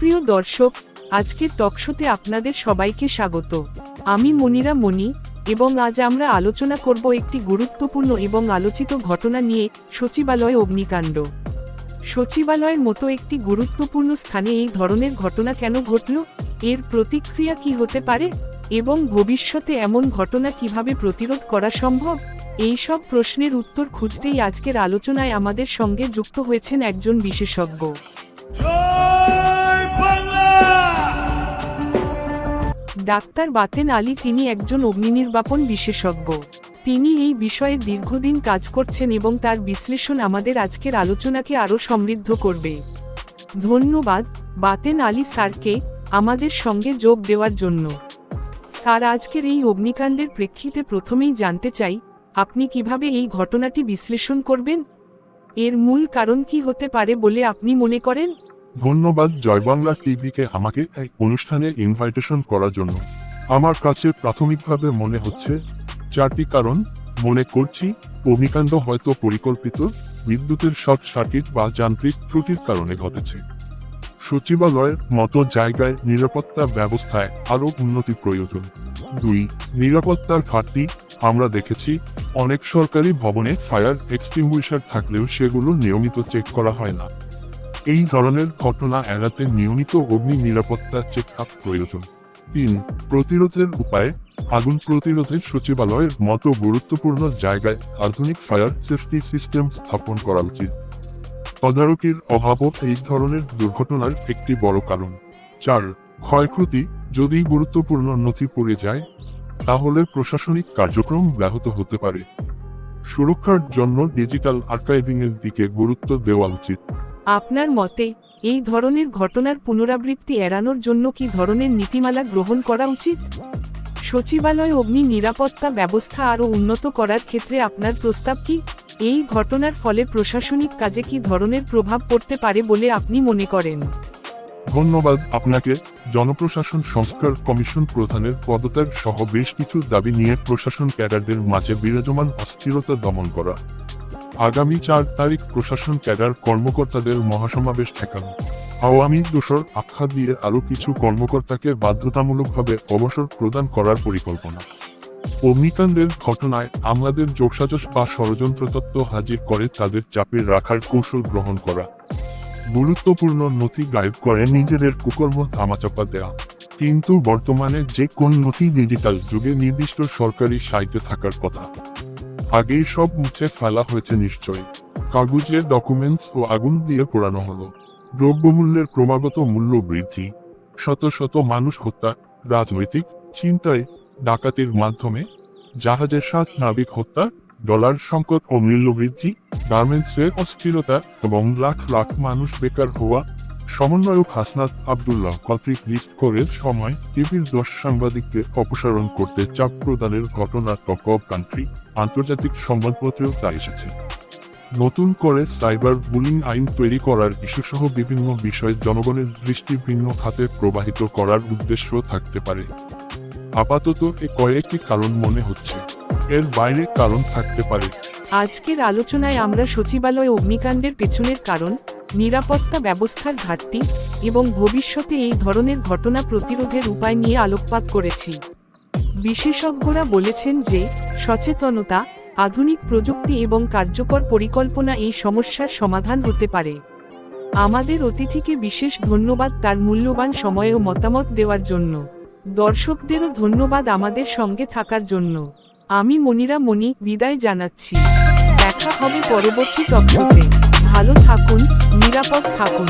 সুপ্রিয় দর্শক, আজকের টকশোতে আপনাদের সবাইকে স্বাগত। আমি মনিরা মণি, এবং আজ আমরা আলোচনা করব একটি গুরুত্বপূর্ণ এবং আলোচিত ঘটনা নিয়ে, সচিবালয় অগ্নিকাণ্ড। সচিবালয়ের মতো একটি গুরুত্বপূর্ণ স্থানে এই ধরনের ঘটনা কেন ঘটল, এর প্রতিক্রিয়া কি হতে পারে, এবং ভবিষ্যতে এমন ঘটনা কীভাবে প্রতিরোধ করা সম্ভব, এই সব প্রশ্নের উত্তর খুঁজতেই আজকের আলোচনায় আমাদের সঙ্গে যুক্ত হয়েছেন একজন বিশেষজ্ঞ। ডাক্তার বাতেন আলী তিনি একজন অগ্নিনির্বাপন বিশেষজ্ঞ। তিনি এই বিষয়ে দীর্ঘদিন কাজ করছেন এবং তার বিশ্লেষণ আমাদের আজকের আলোচনাকে আরও সমৃদ্ধ করবে। ধন্যবাদ, বাতেন আলী স্যারকে আমাদের সঙ্গে যোগ দেওয়ার জন্য। স্যার, আজকের এই অগ্নিকাণ্ডের প্রেক্ষিতে প্রথমেই জানতে চাই, আপনি কীভাবে এই ঘটনাটি বিশ্লেষণ করবেন? এর মূল কারণ কি হতে পারে বলে আপনি মনে করেন? ধন্যবাদ জয় বাংলা টিভিকে আমাকে এই অনুষ্ঠানে ইনভাইটেশন করার জন্য। আমার কাছে প্রাথমিকভাবে মনে হচ্ছে, চারটি কারণ মনে করছি, অগ্নিকাণ্ড হয়তো পরিকল্পিত, বিদ্যুতের শর্ট সার্কিট বা যান্ত্রিক ত্রুটির কারণে ঘটেছে। সচিবালয়ের মতো জায়গায় নিরাপত্তা ব্যবস্থায় আরও উন্নতি প্রয়োজন। দুই, নিরাপত্তার ঘাটতি, আমরা দেখেছি, অনেক সরকারি ভবনে ফায়ার এক্সটিংগুইশার থাকলেও সেগুলো নিয়মিত চেক করা হয় না। এই ধরনের ঘটনা এড়াতে নিয়মিত অগ্নি নিরাপত্তা চেক আপ প্রয়োজন। তিন, প্রতিরোধের উপায়। আগুন প্রতিরোধে সচিবালয়ের মতো গুরুত্বপূর্ণ জায়গায় আধুনিক ফায়ার সেফটি সিস্টেম স্থাপন করা উচিত। তদারকির অভাবও এই ধরনের দুর্ঘটনার একটি বড় কারণ। চার, ক্ষয়ক্ষতি যদি গুরুত্বপূর্ণ নথি পড়ে যায়, তাহলে প্রশাসনিক কার্যক্রম ব্যাহত হতে পারে। সুরক্ষার জন্য ডিজিটাল আর্কাইভিং এর দিকে গুরুত্ব দেওয়া উচিত। আপনার মতে, এই ধরনের ঘটনার পুনরাবৃত্তি এড়ানোর জন্য কি ধরনের নীতিমালা গ্রহণ করা উচিত? সচিবালয় অগ্নি নিরাপত্তা ব্যবস্থা আরও উন্নত করার ক্ষেত্রে আপনার প্রস্তাব কি? এই ঘটনার ফলে প্রশাসনিক কাজে কি ধরনের প্রভাব পড়তে পারে বলে আপনি মনে করেন? ধন্যবাদ আপনাকে, জনপ্রশাসন সংস্কার কমিশন প্রধানের পদত্যাগ সহ বেশ কিছু দাবি নিয়ে প্রশাসন ক্যাডারদের মাঝে বিরাজমান অস্থিরতা দমন করা। আগামী চার তারিখ প্রশাসন ক্যাডার কর্মকর্তাদের মহাসমাবেশ ঠেকানো আওয়ামী দোষর আখ্যা দিয়ে আরও কিছু কর্মকর্তাকে বাধ্যতামূলকভাবে অবসর প্রদান করার পরিকল্পনা। অগ্নিকাণ্ডের ঘটনায় আমাদের যোগসাজস বা ষড়যন্ত্র তত্ত্ব হাজির করে তাদের চাপে রাখার কৌশল গ্রহণ করা। গুরুত্বপূর্ণ নথি গায়েব করে নিজেদের কুকর্ম ধামাচাপা দেয়া। কিন্তু বর্তমানে যে কোন নথি ডিজিটাল যুগে নির্দিষ্ট সরকারি সাইটে থাকার কথা। আগেই সব মুছে ফেলা হয়েছে নিশ্চয় কাগজের ডকুমেন্টস ও আগুন দিয়ে পোড়ানো হলো। দ্রব্যমূল্যের ক্রমাগত মূল্য বৃদ্ধি। শত শত মানুষ হত্যা, রাজনৈতিক চিন্তায় ডাকাতির মাধ্যমে জাহাজের সাত নাবিক হত্যা, ডলার সংকট ও মূল্য বৃদ্ধি গার্মেন্টসের অস্থিরতা এবং লাখ লাখ মানুষ বেকার হওয়া সমন্বয়ক হাসনাত আবদুল্লাহ কর্তৃক লিস্ট করে সময় টিভির দশ সাংবাদিককে অপসারণ করতে চাপ প্রদানের ঘটনা টক অব কান্ট্রি আন্তর্জাতিক সংবাদপত্রেও তা এসেছে। নতুন করে সাইবার বুলিং আইন তৈরি করার ইস্যুসহ বিভিন্ন বিষয়ে জনগণের দৃষ্টি ভিন্ন খাতে প্রবাহিত করার উদ্দেশ্য থাকতে পারে। আপাতত এ কয়েকটি কারণ মনে হচ্ছে। এর বাইরে কারণ থাকতে পারে। আজকের আলোচনায় আমরা সচিবালয় অগ্নিকাণ্ডের পেছনের কারণ নিরাপত্তা ব্যবস্থার ঘাটতি এবং ভবিষ্যতে এই ধরনের ঘটনা প্রতিরোধের উপায় নিয়ে আলোকপাত করেছি। বিশেষজ্ঞরা বলেছেন যে, সচেতনতা, আধুনিক প্রযুক্তি এবং কার্যকর পরিকল্পনা এই সমস্যার সমাধান হতে পারে। আমাদের অতিথিকে বিশেষ ধন্যবাদ তার মূল্যবান সময় ও মতামত দেওয়ার জন্য। দর্শকদেরও ধন্যবাদ আমাদের সঙ্গে থাকার জন্য। আমি মনিরা মণি, বিদায় জানাচ্ছি। দেখা হবে পরবর্তী টকশোতে ভালো থাকুন নিরাপদ থাকুন।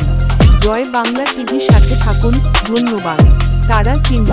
জয় বাংলা টিভির সাথে থাকুন ধন্যবাদ। তারা চিহ্ন